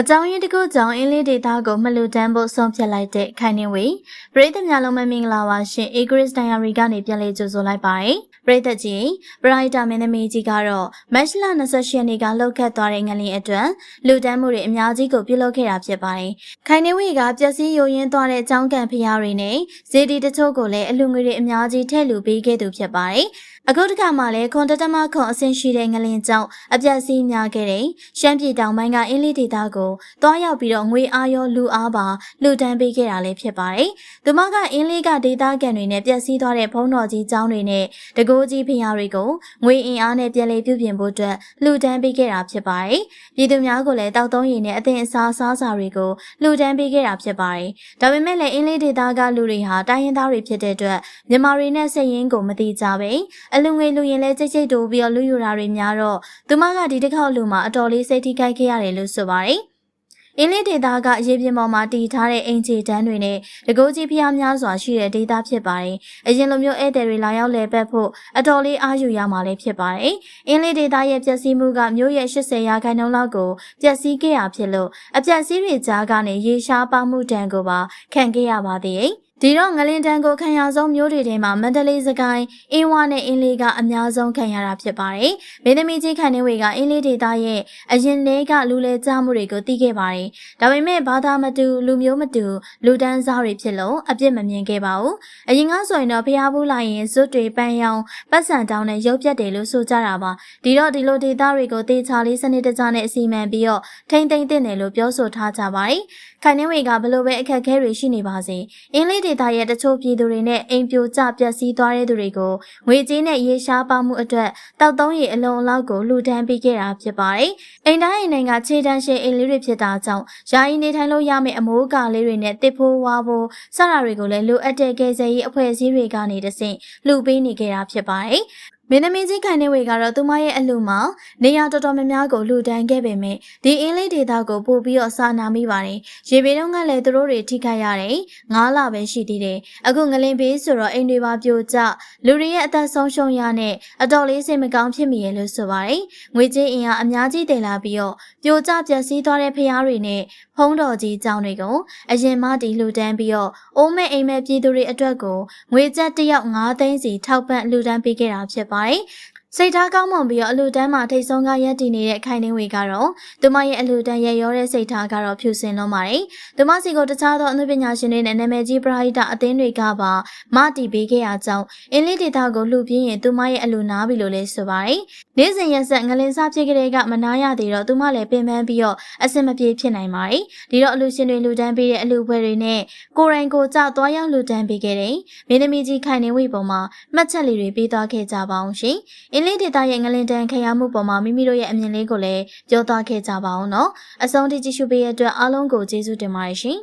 အကြောင်းရင်းတစ်ခုကြောင့်အင်းလေးဒေတာကိုမလူတန်းဖို့ဆုံးဖြတ်လိုက်တဲ့ခိုင်နေဝေပရိသတ်များလုံးမမင်္ဂလာပါရှင်အေဂရစ်ဒိုင်ယာရီကနေပြန်လည်ကြိုဆိုလိုက်ပါတယ်ပရိသတ်ကြီးပရိုက်တာမင်းသမီးကြီးကတော့မတ်လ28ရက်နေ့ကလှုပ်ခတ်သွားတဲ့ငလင်အတွက်လူတန်းမှုတွေအများကြီးကိုပြုလုပ်ခဲ့တာဖြစ်ပါတယ်ခိုင်နေဝေကပျက်စီးယိုယင်းသွားတဲ့အကြောင်းကံဖျားတွေနဲ့ဇေဒီတချို့ကိုလည်းအလူငွေတွေအများကြီးထည့်လူပေးခဲ့သူဖြစ်ပါတယ်အခုတစ်ခါမှလည်းခွန်တတမခွန်အဆင်ရှိတဲ့ငလင်ကြောင့်အပြက်စီးများခဲ့တဲ့ရှမ်းပြည်တောင်ပိုင်းကအင်းလေးဒေသကိုတွားရောက်ပြီးတော့ငွေအားရောလူအားပါလူတန်းပေးခဲ့တာလည်းဖြစ်ပါတယ်။သူမကအင်းလေးကဒေသခံတွေနဲ့ပြက်စီးသွားတဲ့ဘုံတော်ကြီးကျောင်းတွေနဲ့တကိုးကြီးဖျားတွေကိုငွေအင်အားနဲ့ပြန်လည်ပြုပြင်ဖို့အတွက်လူတန်းပေးခဲ့တာဖြစ်ပါတယ်။ပြည်သူများကိုလည်းတောက်သုံးရည်နဲ့အသင်အစားစားစာတွေကိုလူတန်းပေးခဲ့တာဖြစ်ပါတယ်။ဒါပေမဲ့လည်းအင်းလေးဒေသကလူတွေဟာတိုင်းရင်းသားတွေဖြစ်တဲ့အတွက်မြန်မာတွေနဲ့စိတ်ရင်းကိုမတိကြပဲ။အလူငွေလူရင်လဲကြိတ်ကြိတ်တိုးပြီးတော့လူယူတာတွေများတော့သူမကဒီတစ်ခေါက်လူမှာအတော်လေးစိတ်ထိခိုက်ခဲ့ရတယ်လို့ဆိုပါတယ်။ အင်းလေးဒေတာကအရေးပြင်းပေါ်မှာတည်ထားတဲ့အင်ဂျီတန်းတွေနဲ့တကိုးကြီးဖျားများစွာရှိတဲ့ဒေတာဖြစ်ပါတယ်။အရင်လိုမျိုးဧည့်သည်တွေလာရောက်လည်ပတ်ဖို့အတော်လေးအားယူရမှာလည်းဖြစ်ပါတယ်။အင်းလေးဒေတာရဲ့ပျက်စီးမှုကမြို့ရဲ့80ရာခိုင်နှုန်းလောက်ကိုပျက်စီးခဲ့ရဖြစ်လို့အပျက်စီးတွေကြားကနေရေရှားပါမှုတန်ကိုပါခံခဲ့ရပါသေးတယ်။ ဒီတော့ငလင်တန်ကိုခံရဆုံးမျိုးတွေထဲမှာမန္တလေးစကိုင်းအင်းဝနဲ့အင်းလေးကအများဆုံးခံရတာဖြစ်ပါတယ်။မင်းသမီးကြီးခန်နေဝေကအင်းလေးဒေသရဲ့အရင်လေးကလူလေကြမှုတွေကိုသိခဲ့ပါတယ်။ဒါပေမဲ့ဘာသာမတူလူမျိုးမတူလူတန်းစားတွေဖြစ်လို့အပြစ်မမြင်ခဲ့ပါဘူး။အရင်ကဆိုရင်တော့ဖျားဘူးလိုက်ရင်ဇွတ်တွေပန်းရောင်ပတ်စံတောင်းနဲ့ရုပ်ပြတ်တယ်လို့ဆိုကြတာပါ။ဒီတော့ဒီလိုဒေသတွေကိုတေချာလေးစနစ်တကျနဲ့အစီအမံပြီးတော့ထိမ့်သိမ့်သိတယ်လို့ပြောဆိုထားကြပါတယ်။ခိုင်နေဝေကဘလို့ပဲအခက်အခဲတွေရှိနေပါစေ။အင်းလေးဒေသရဲ့တချို့ပြည်သူတွေနဲ့အိမ်ပြိုကျပျက်စီးသွားတဲ့သူတွေကိုငွေကြေးနဲ့ရေရှားပါမှုအတွက်တောက်သုံးရည်အလုံးအလောက်ကိုလူဒန်းပေးခဲ့တာဖြစ်ပါတယ်။အိမ်တိုင်းအိမ်တိုင်းကခြေတန်းရှင်အိမ်လေးတွေဖြစ်တာကြောင့်ယာယီနေထိုင်လို့ရမယ့်အမိုးကာလေးတွေနဲ့တစ်ဖိုးဝါဖို့စတာတွေကိုလည်းလိုအပ်တဲ့ကယ်ဆယ်ရေးအဖွဲ့အစည်းတွေကနေတဆင့်လှူပေးနေခဲ့တာဖြစ်ပါတယ်။ မင်းသမီးကြီးခိုင်နေဝေကတော့သူမရဲ့အလှမှာနေရာတော်တော်များများကိုလှူဒန်းခဲ့ပေမဲ့ဒီအင်းလေးဒေတာကိုပို့ပြီးတော့စာနာမိပါတယ်။ရေပေတုံးကလည်းသူတို့တွေထိခိုက်ရတယ်။ငားလာပဲရှိသေးတယ်။အခုငလင်ဘေးဆိုတော့အိမ်တွေပါပြိုကျလူတွေရဲ့အသက်ဆုံးရှုံးရနဲ့အတော်လေးစိတ်မကောင်းဖြစ်မိရဲ့လို့ဆိုပါတယ်။ငွေကြေးအင်အားအများကြီးတင်လာပြီးတော့ပြိုကျပျက်စီးသွားတဲ့ဖျားတွေနဲ့ဖုံးတော်ကြီးကြောင်းတွေကိုအရင်မှဒီလှူဒန်းပြီးတော့အိုးမဲ့အိမ်မဲ့ပြည်သူတွေအတွက်ကိုငွေကျပ်တစ်ယောက်9သိန်းစီထောက်ပံ့လှူဒန်းပေးခဲ့တာဖြစ်ပါတယ်။ စိတ်ထားကောင်းမွန်ပြီးတော့အလူတန်းမှာထိတ်ဆုံးကရက်တည်နေတဲ့ခိုင်နှင်းဝေကတော့သူမရဲ့အလူတန်းရရောတဲ့စိတ်ထားကတော့ဖြူစင်လုံးပါတယ်။သူမစီကိုတခြားသောအနုပညာရှင်တွေနဲ့နာမည်ကြီးပရိဒအသင်းတွေကပါမတီးပေးခဲ့ရကြောင်းအင်းလေးဒေတာကိုလှူပြင်းရင်သူမရဲ့အလူနာပြီလို့လည်းဆိုပါတယ်။နေ့စဉ်ရက်ဆက်ငလင်စားဖြစ်ကလေးကမနာရသေးတော့သူမလည်းပင်ပန်းပြီးတော့အဆင်မပြေဖြစ်နိုင်ပါတယ်။ဒီတော့အလူရှင်တွေလှူဒန်းပေးတဲ့အလူပွဲတွေနဲ့ကိုရိုင်းကိုကြောက်သွားရောက်လှူဒန်းပေးခဲ့တဲ့မင်းသမီးကြီးခိုင်နှင်းဝေပေါ်မှာမှတ်ချက်လေးတွေပေးသွားခဲ့ကြပါအောင်ရှင်။အင်းလေးဒေတာရဲ့ငလင်တန်ခရမှုပေါ်မှာမိမိတို့ရဲ့အမြင်လေးကိုလည်းပြောသွားခဲ့ကြပါအောင်နော်အဆုံးထိကြည့်ရှုပေးရတဲ့အတွက်အားလုံးကိုကျေးဇူးတင်ပါတယ်ရှင်